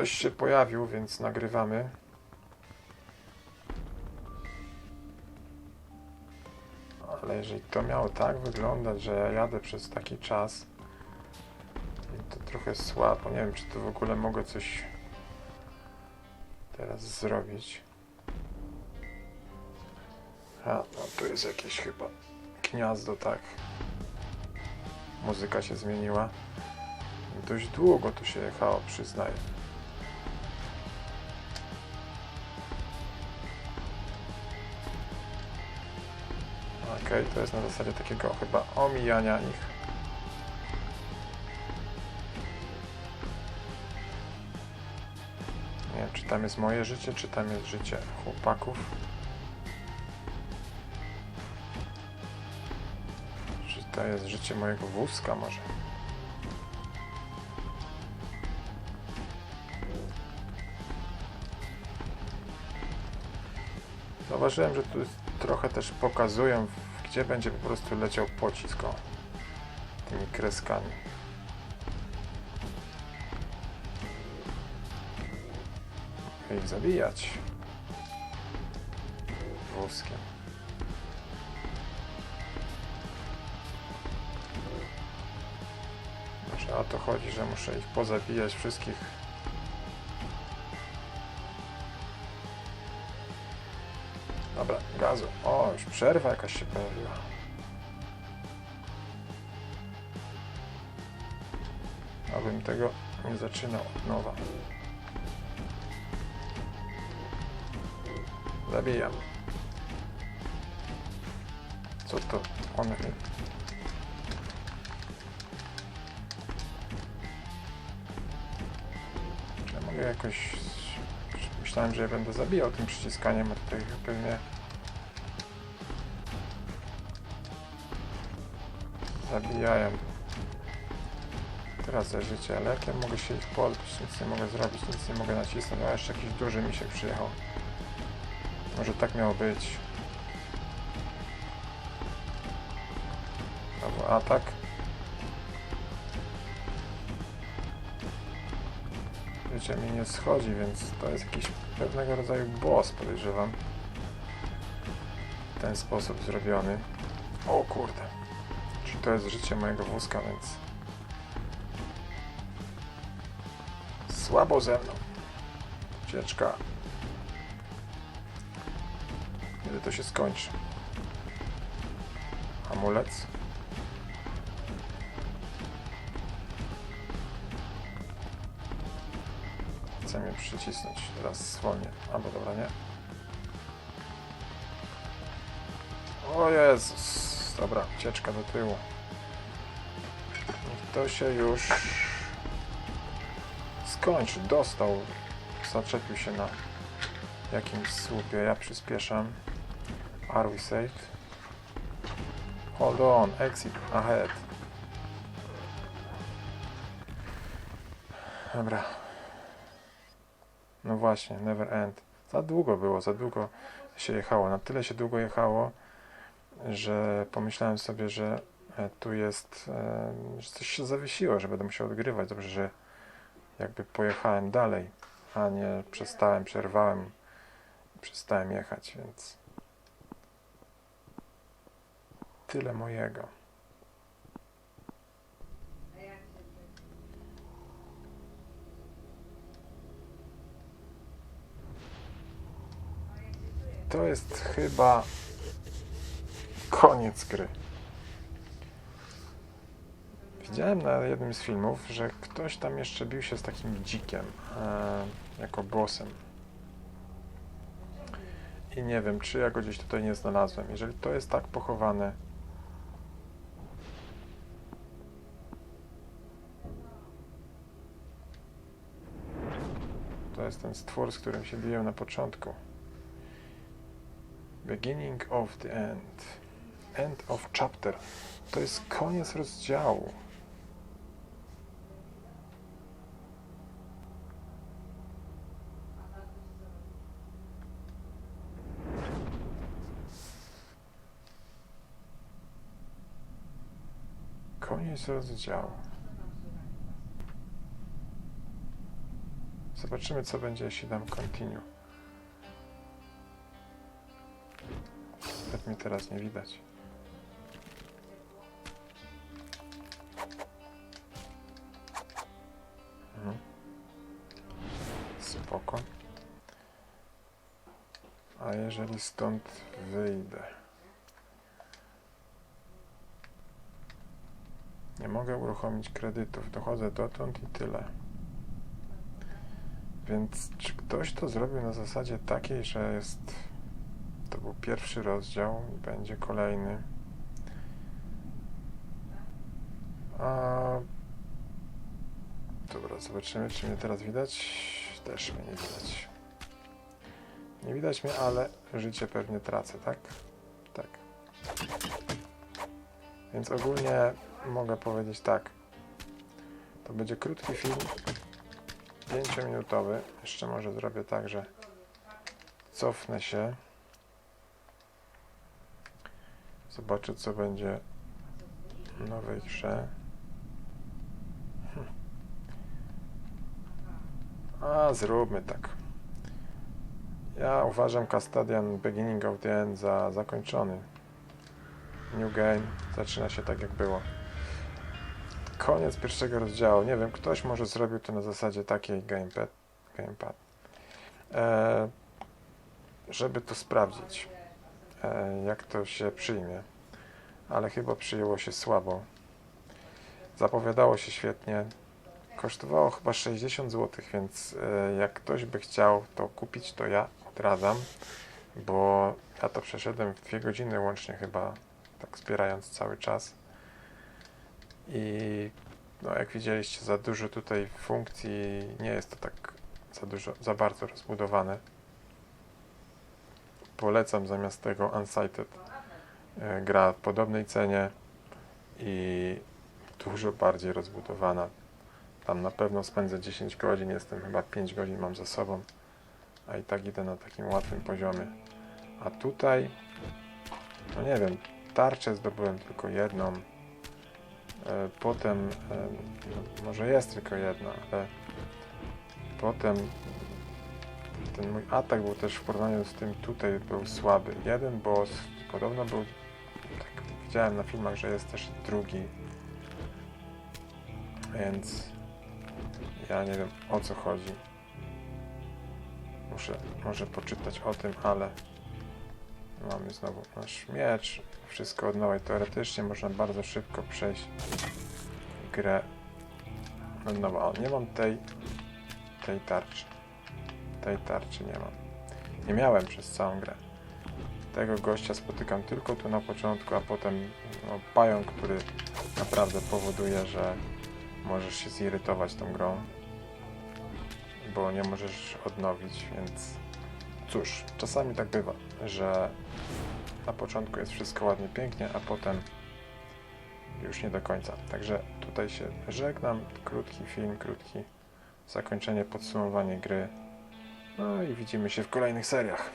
ktoś się pojawił, więc nagrywamy. Ale jeżeli to miało tak wyglądać, że ja jadę przez taki czas, to trochę słabo. Nie wiem, czy to w ogóle mogę coś teraz zrobić. A, no tu jest jakieś chyba gniazdo, tak. Muzyka się zmieniła. Dość długo tu się jechało, przyznaję. To jest na zasadzie takiego chyba omijania ich. Nie wiem, czy tam jest moje życie, czy tam jest życie chłopaków. Czy to jest życie mojego wózka może? Zauważyłem, że tu trochę też pokazują, gdzie będzie po prostu leciał pocisk o, tymi kreskami. Ich zabijać wózkiem. Może o to chodzi, że muszę ich pozabijać wszystkich. Gazu. O, już przerwa jakaś się pojawiła. Abym tego nie zaczynał od nowa. Zabijam. Co to one... Ja jakoś... Myślałem, że ja będę zabijał tym przyciskaniem, a tutaj pewnie... Zabijają. Za życie, ale jak ja mogę się ich pozbyć? Nic nie mogę zrobić, nic nie mogę nacisnąć. A jeszcze jakiś duży misiek przyjechał. Może tak miało być. Albo atak. Życie mi nie schodzi, więc to jest jakiś pewnego rodzaju boss, podejrzewam. W ten sposób zrobiony. O kurde. To jest życie mojego wózka, więc... Słabo ze mną. Ucieczka. Kiedy to się skończy? Hamulec. Chcę mnie przycisnąć. Teraz zwolnię. Albo dobra, nie. O Jezus. Dobra, ucieczka do tyłu. Niech to się już skończy. Dostał. Zaczepił się na jakimś słupie. Ja przyspieszam. Are we safe? Hold on, exit ahead. Dobra. No właśnie, never end. Za długo było, za długo się jechało. Na tyle się długo jechało, że pomyślałem sobie, że e, tu jest, e, że coś się zawiesiło, że będę musiał odgrywać. Dobrze, że jakby pojechałem dalej, a nie przestałem, przerwałem, przestałem jechać, więc tyle mojego. To jest chyba koniec gry. Widziałem na jednym z filmów, że ktoś tam jeszcze bił się z takim dzikiem e, jako bossem. I nie wiem, czy ja go gdzieś tutaj nie znalazłem. Jeżeli to jest tak pochowane, to jest ten stwór, z którym się biłem na początku. Beginning of the end. End of chapter. To jest koniec rozdziału. Koniec rozdziału. Zobaczymy, co będzie, jeśli dam continue. Nawet mnie teraz nie widać. Spoko. A jeżeli stąd wyjdę? Nie mogę uruchomić kredytów. Dochodzę dotąd i tyle. Więc czy ktoś to zrobił na zasadzie takiej, że jest. To był pierwszy rozdział i będzie kolejny. A. Dobra, zobaczymy, czy mnie teraz widać. Też mnie nie widać. Nie widać mnie, ale życie pewnie tracę, tak? Tak. Więc ogólnie mogę powiedzieć tak. To będzie krótki film, 5-minutowy. Jeszcze może zrobię tak, że cofnę się. Zobaczę, co będzie w nowej grze. A, zróbmy tak. Ja uważam Custodian Beginning of the End za zakończony. New game zaczyna się tak jak było. Koniec pierwszego rozdziału. Nie wiem, ktoś może zrobił to na zasadzie takiej gamepad, gamepad. E, żeby to sprawdzić, e, jak to się przyjmie. Ale chyba przyjęło się słabo. Zapowiadało się świetnie. Kosztowało chyba 60 zł, więc e, jak ktoś by chciał to kupić, to ja odradzam, bo ja to przeszedłem w dwie godziny łącznie chyba, tak zbierając cały czas. I no, jak widzieliście, za dużo tutaj funkcji, nie jest to tak za dużo, za bardzo rozbudowane. Polecam zamiast tego Unsighted e, gra w podobnej cenie i dużo bardziej rozbudowana. Tam na pewno spędzę 10 godzin, jestem chyba 5 godzin mam za sobą, a i tak idę na takim łatwym poziomie. A tutaj, no nie wiem, tarczę zdobyłem tylko jedną. E, Potem, e, no, może jest tylko jedna, ale potem ten mój atak był też w porównaniu z tym tutaj był słaby. Jeden boss podobno był, tak widziałem na filmach, że jest też drugi. Więc ja nie wiem o co chodzi. Muszę może poczytać o tym, ale mamy znowu nasz miecz. Wszystko od nowa i teoretycznie można bardzo szybko przejść grę od nowa. O, nie mam tej tej tarczy. Tej tarczy nie mam. Nie miałem przez całą grę. Tego gościa spotykam tylko tu na początku, a potem no, pająk, który naprawdę powoduje, że możesz się zirytować tą grą, bo nie możesz odnowić, więc cóż, czasami tak bywa, że na początku jest wszystko ładnie, pięknie, a potem już nie do końca. Także tutaj się żegnam, krótki film, krótki zakończenie, podsumowanie gry. No i widzimy się w kolejnych seriach.